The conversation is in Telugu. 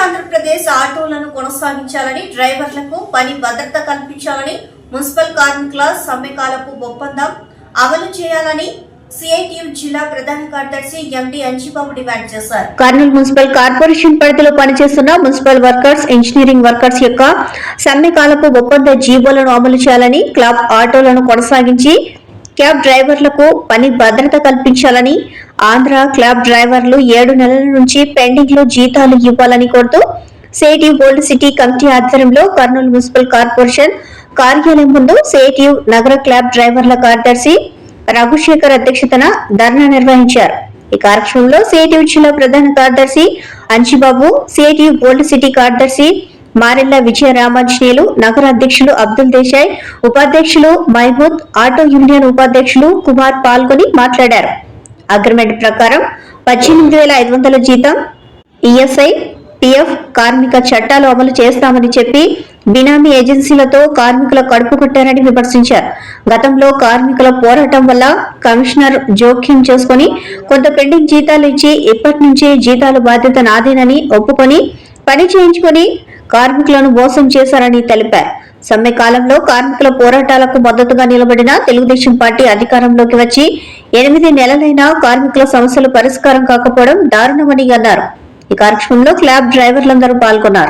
ఆంధ్రప్రదేశ్ ఆటోలను కొనసాగించాలని డ్రైవర్లకు పని భద్రత కల్పించాలని మున్సిపల్ కార్మికుల సమ్మెకాలపు ఒప్పందం అమలు చేయాలని జిల్లా ప్రధాన కార్యదర్శి ఎండి అంజిబాబు డిమాండ్ చేశారు. కర్నూలు మున్సిపల్ కార్పొరేషన్ పరిధిలో పనిచేస్తున్న మున్సిపల్ వర్కర్స్ ఇంజనీరింగ్ వర్కర్స్ యొక్క సమ్మె కాలపు ఒప్పంద జీవోలను అమలు చేయాలని క్లబ్ ఆటోలను కొనసాగించి క్యాబ్ డ్రైవర్లకు పని భద్రత కల్పించాలని ఆంధ్ర క్యాబ్ డ్రైవర్లు ఏడు నెలల నుంచి పెండింగ్లో జీతాలు ఇవ్వాలని కోరుతూ సేటివ్ ఓల్డ్ సిటీ కమిటీ ఆధ్వర్యంలో కర్నూలు మున్సిపల్ కార్పొరేషన్ కార్యాలయం ముందు సేటివ్ నగర క్యాబ్ డ్రైవర్ల కార్యదర్శి రఘుశేఖర్ అధ్యక్షతన ధర్నా నిర్వహించారు. ఈ కార్యక్రమంలో సేటివ్ జిల్లా ప్రధాన కార్యదర్శి అంచిబాబు సేటివ్ ఓల్డ్ సిటీ కార్యదర్శి మారెల్ల విజయ రామాంజనేయులు నగర అధ్యక్షులు అబ్దుల్ దేశాయ్ ఉపాధ్యక్షులు మహమూద్ ఆటో యూనియన్ ఉపాధ్యక్షులు కుమార్ పాల్గొని మాట్లాడారు. అగ్రిమెంట్ ప్రకారం పద్దెనిమిది వేల ఐదు వందల జీతం ఈఎస్ఐ పిఎఫ్ కార్మిక చట్టాలు అమలు చేస్తామని చెప్పి బినామీ ఏజెన్సీలతో కార్మికుల కడుపు కొట్టారని విమర్శించారు. గతంలో కార్మికుల పోరాటం వల్ల కమిషనర్ జోక్యం చేసుకుని కొంత పెండింగ్ జీతాలు ఇచ్చి ఇప్పటి నుంచి జీతాల బాధ్యత నాదేనని ఒప్పుకొని పని చేయించుకొని కార్మికులను మోసం చేశారని తెలిపారు. సమ్మె కాలంలో కార్మికుల పోరాటాలకు మద్దతుగా నిలబడిన తెలుగుదేశం పార్టీ అధికారంలోకి వచ్చి ఎనిమిది నెలలైనా కార్మికుల సమస్యలు పరిష్కారం కాకపోవడం దారుణమని అన్నారు. ఈ కార్యక్రమంలో క్లాబ్ డ్రైవర్లందరూ పాల్గొన్నారు.